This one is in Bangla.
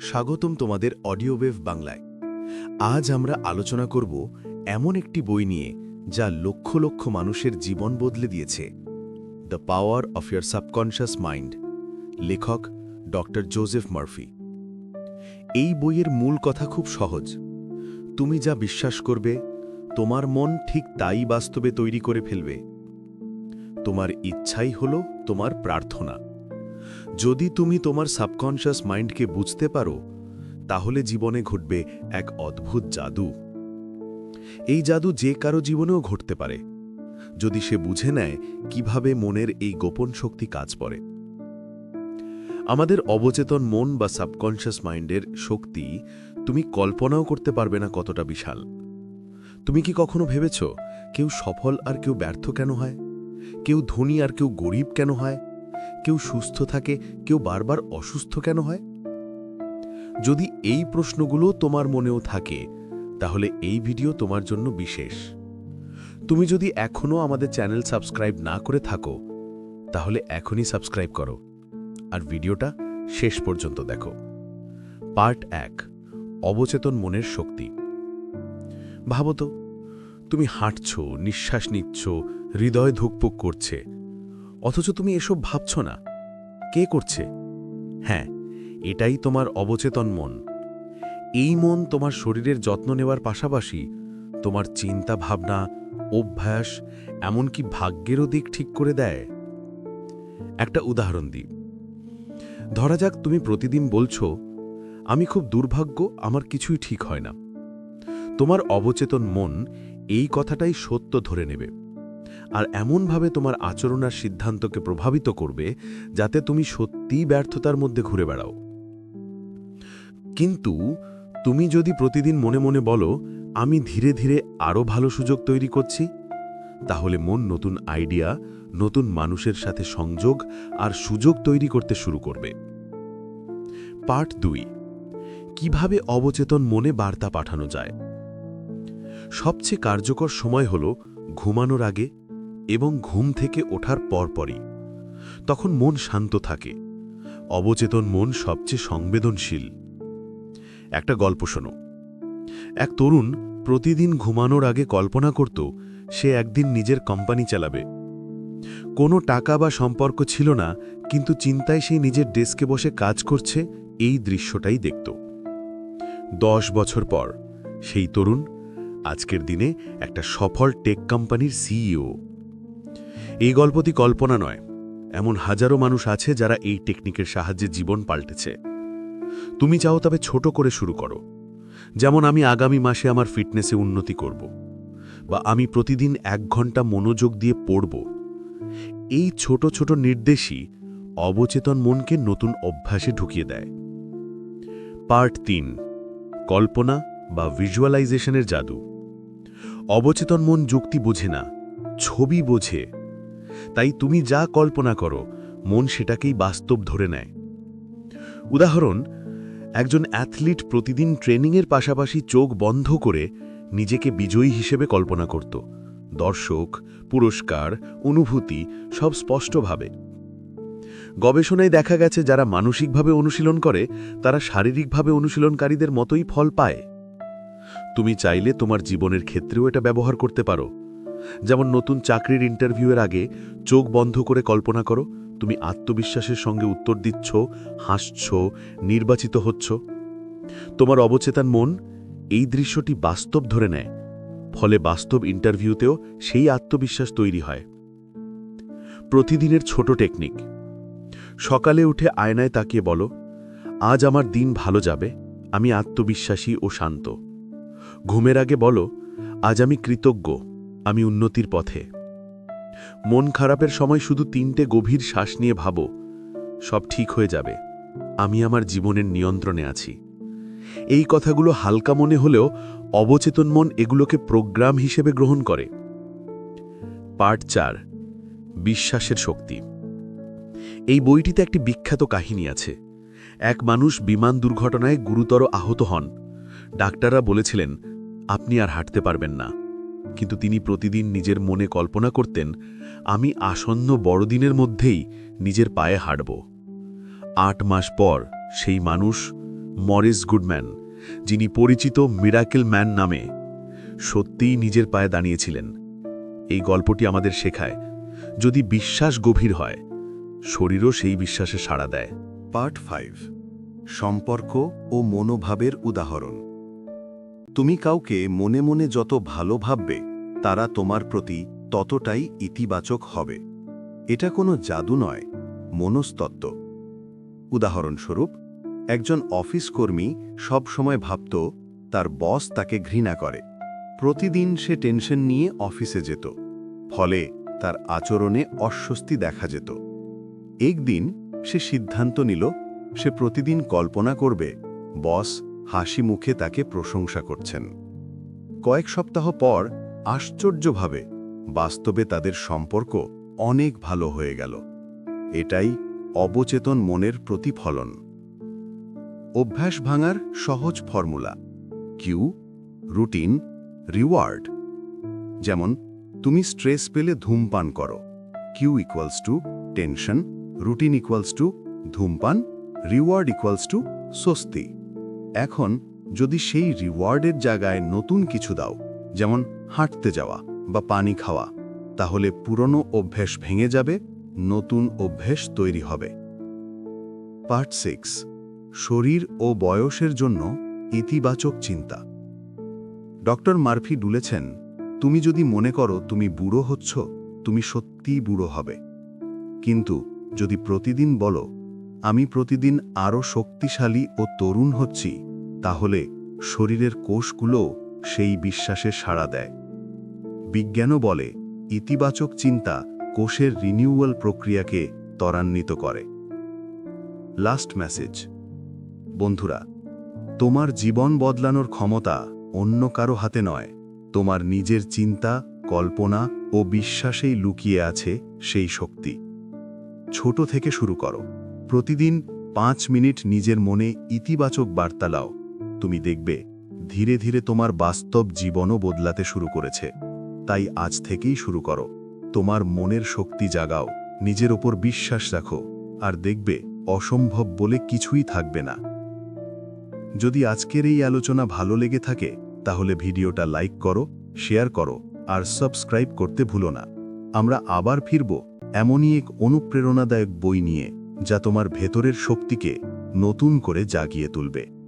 স্বাগতম তোমাদের অডিও ওয়েভ বাংলায়। আজ আমরা আলোচনা করব এমন একটি বই নিয়ে যা লক্ষ লক্ষ মানুষের জীবন বদলে দিয়েছে। The power of your subconscious mind লেখক ডক্টর জোজেফ মার্ফি। এই বইয়ের মূল কথা খুব সহজ। তুমি যা বিশ্বাস করবে, তোমার মন ঠিক তাই বাস্তবে তৈরি করে ফেলবে। তোমার ইচ্ছাই হল তোমার প্রার্থনা। যদি তুমি তোমার সাবকনশিয়াস মাইন্ডকে বুঝতে পারো, তাহলে জীবনে ঘটবে এক অদ্ভুত জাদু। এই জাদু যে কারও জীবনেও ঘটতে পারে। যদি সে বুঝে নেয় কীভাবে মনের এই গোপন শক্তি কাজ করে। আমাদের অবচেতন মন বা সাবকনশিয়াস মাইন্ডের শক্তি তুমি কল্পনাও করতে পারবে না কতটা বিশাল। তুমি কি কখনো ভেবেছ, কেউ সফল আর কেউ ব্যর্থ কেন হয়? কেউ ধনী আর কেউ গরিব কেন হয়? কেউ সুস্থ থাকে, কেউ বারবার অসুস্থ কেন হয়? যদি এই প্রশ্নগুলো তোমার মনেও থাকে, তাহলে এই ভিডিও তোমার জন্য বিশেষ। তুমি যদি এখনও আমাদের চ্যানেল সাবস্ক্রাইব না করে থাকো, তাহলে এখনই সাবস্ক্রাইব করো। আর ভিডিওটা শেষ পর্যন্ত দেখো। পার্ট এক, অবচেতন মনের শক্তি। ভাবো তো, তুমি হাঁটছ, নিঃশ্বাস নিচ্ছ, হৃদয় ধুকপুক করছে অথচ তুমি এসব ভাবছ না। কে করছে? হ্যাঁ এটাই তোমার অবচেতন মন। এই মন তোমার শরীরের যত্ন নেওয়ার পাশাপাশি তোমার চিন্তা ভাবনা, অভ্যাস, এমনকি ভাগ্যেরও দিক ঠিক করে দেয়। একটা উদাহরণ দিই। ধরা যাক তুমি প্রতিদিন বলছো, আমি খুব দুর্ভাগ্য, আমার কিছুই ঠিক হয় না। তোমার অবচেতন মন এই কথাটাই সত্য ধরে নেবে। আর এমনভাবে তোমার আচরণ আর সিদ্ধান্তকে প্রভাবিত করবে যাতে তুমি সত্যিই ব্যর্থতার মধ্যে ঘুরে বেড়াও। কিন্তু তুমি যদি প্রতিদিন মনে মনে বলো, আমি ধীরে ধীরে আরও ভালো সুযোগ তৈরি করছি, তাহলে মন নতুন আইডিয়া, নতুন মানুষের সাথে সংযোগ আর সুযোগ তৈরি করতে শুরু করবে। পার্ট দুই, কীভাবে অবচেতন মনে বার্তা পাঠানো যায়? সবচেয়ে কার্যকর সময় হল ঘুমানোর আগে এবং ঘুম থেকে ওঠার পরপরই। তখন মন শান্ত থাকে। অবচেতন মন সবচেয়ে সংবেদনশীল। একটা গল্প শোনো। এক তরুণ প্রতিদিন ঘুমানোর আগে কল্পনা করত, সে একদিন নিজের কোম্পানি চালাবে। কোনো টাকা বা সম্পর্ক ছিল না, কিন্তু চিন্তায় সে নিজের ডেস্কে বসে কাজ করছে, এই দৃশ্যটাই দেখত। দশ বছর পর, সেই তরুণ, আজকের দিনে একটা সফল টেক কোম্পানির সিইও। এই গল্পটি কল্পনা নয়, এমন হাজারো মানুষ আছে যারা এই টেকনিকের সাহায্যে জীবন পাল্টেছে। তুমি চাও তবে ছোট করে শুরু করো। যেমন আমি আগামী মাসে আমার ফিটনেসে উন্নতি করব বা আমি প্রতিদিন এক ঘণ্টা মনোযোগ দিয়ে পড়ব। এই ছোট ছোট নির্দেশই অবচেতন মনকে নতুন অভ্যাসে ঢুকিয়ে দেয়। পার্ট তিন, কল্পনা বা ভিজুয়ালাইজেশনের জাদু। অবচেতন মন যুক্তি বোঝে না, ছবি বোঝে তাই তুমি যা কল্পনা করো, মন সেটাকেই বাস্তব ধরে নেয়। উদাহরণ, একজন অ্যাথলিট প্রতিদিন ট্রেনিংয়ের পাশাপাশি চোখ বন্ধ করে নিজেকে বিজয়ী হিসেবে কল্পনা করত। দর্শক, পুরস্কার, অনুভূতি সব স্পষ্টভাবে গবেষণায় দেখা গেছে, যারা মানসিকভাবে অনুশীলন করে, তারা শারীরিকভাবে অনুশীলনকারীদের মতোই ফল পায়। তুমি চাইলে তোমার জীবনের ক্ষেত্রেও এটা ব্যবহার করতে পারো। যেমন নতুন চাকরির ইন্টারভিউয়ের আগে চোখ বন্ধ করে কল্পনা করো, তুমি আত্মবিশ্বাসের সঙ্গে উত্তর দিচ্ছ, হাসছ, নির্বাচিত হচ্ছ। তোমার অবচেতন মন এই দৃশ্যটি বাস্তব ধরে নেয়, ফলে বাস্তব ইন্টারভিউতেও সেই আত্মবিশ্বাস তৈরি হয়। প্রতিদিনের ছোট টেকনিক সকালে উঠে আয়নায় তাকিয়ে বলো, আজ আমার দিন ভালো যাবে, আমি আত্মবিশ্বাসী ও শান্ত। ঘুমের আগে বলো, আজ আমি কৃতজ্ঞ। আমি উন্নতির পথে। মন খারাপের সময় শুধু তিনটে গভীর শ্বাস নিয়ে ভাবো, সব ঠিক হয়ে যাবে। আমি আমার জীবনের নিয়ন্ত্রণে আছি। এই কথাগুলো হালকা মনে হলেও অবচেতন মন এগুলোকে প্রোগ্রাম হিসেবে গ্রহণ করে। পার্ট চার, বিশ্বাসের শক্তি। এই বইটিতে একটি বিখ্যাত কাহিনী আছে। এক মানুষ বিমান দুর্ঘটনায় গুরুতর আহত হন। ডাক্তাররা বলেছিলেন, আপনি আর হাঁটতে পারবেন না। কিন্তু তিনি প্রতিদিন নিজের মনে কল্পনা করতেন, আমি আসন্ন বড়দিনের মধ্যেই নিজের পায়ে হাঁটব। আট মাস পর সেই মানুষ মরিস গুডম্যান, যিনি পরিচিত মিরাকেল ম্যান নামে সত্যিই নিজের পায়ে দাঁড়িয়েছিলেন। এই গল্পটি আমাদের শেখায়, যদি বিশ্বাস গভীর হয়, শরীরও সেই বিশ্বাসে সাড়া দেয়। পার্ট ফাইভ, সম্পর্ক ও মনোভাবের উদাহরণ। তুমি কাউকে মনে মনে যত ভালো ভাববে, তারা তোমার প্রতি ততটাই ইতিবাচক হবে। এটা কোনো জাদু নয়, মনস্তত্ত্ব। উদাহরণস্বরূপ, একজন অফিস কর্মী সব সময় ভাবত, তার বস তাকে ঘৃণা করে। প্রতিদিন সে টেনশন নিয়ে অফিসে যেত, ফলে তার আচরণে অস্বস্তি দেখা যেত। একদিন সে সিদ্ধান্ত নিল, সে প্রতিদিন কল্পনা করবে, বস হাসি মুখে তাকে প্রশংসা করছেন। কয়েক সপ্তাহ পর আশ্চর্যভাবে বাস্তবে তাদের সম্পর্ক অনেক ভালো হয়ে গেল। এটাই অবচেতন মনের প্রতিফলন। অভ্যাস ভাঙার সহজ ফর্মুলা। Q, routine, reward. যেমন, তুমি স্ট্রেস পেলে ধূমপান করো। Cue equals to tension, routine equals to ধূমপান, রিওয়ার্ড ইকুয়ালস টু স্বস্তি। এখন যদি সেই রিওয়ার্ডের জায়গায় নতুন কিছু দাও, যেমন হাঁটতে যাওয়া বা পানি খাওয়া, তাহলে পুরনো অভ্যেস ভেঙে যাবে, নতুন অভ্যেস তৈরি হবে। পার্ট সিক্স, শরীর ও বয়সের জন্য ইতিবাচক চিন্তা। ডক্টর মার্ফি ডুলেছেন তুমি যদি মনে করো তুমি বুড়ো হচ্ছ, তুমি সত্যিই বুড়ো হবে। কিন্তু যদি প্রতিদিন বলো আমি প্রতিদিন আরও শক্তিশালী ও তরুণ হচ্ছি, তাহলে শরীরের কোষগুলো সেই বিশ্বাসে সাড়া দেয়। বিজ্ঞানও বলে, ইতিবাচক চিন্তা কোষের রিনিউয়াল প্রক্রিয়াকে ত্বরান্বিত করে। লাস্ট মেসেজ বন্ধুরা, তোমার জীবন বদলানোর ক্ষমতা অন্য কারও হাতে নয়, তোমার নিজের চিন্তা, কল্পনা ও বিশ্বাসেই লুকিয়ে আছে সেই শক্তি। ছোট থেকে শুরু করো। প্রতিদিন পাঁচ মিনিট নিজের মনে ইতিবাচক বার্তা লাও। তুমি দেখবে, ধীরে ধীরে তোমার বাস্তব জীবনও বদলাতে শুরু করেছে। তাই আজ থেকেই শুরু করো। তোমার মনের শক্তি জাগাও, নিজের ওপর বিশ্বাস রাখো, আর দেখবে, অসম্ভব বলে কিছুই থাকবে না। যদি আজকের এই আলোচনা ভালো লেগে থাকে, তাহলে ভিডিওটা লাইক করো, শেয়ার করো, আর সাবস্ক্রাইব করতে ভুলো না। আমরা আবার ফিরব এমনই এক অনুপ্রেরণাদায়ক বই নিয়ে। যা তোমার ভেতরের শক্তিকে নতুন করে জাগিয়ে তুলবে।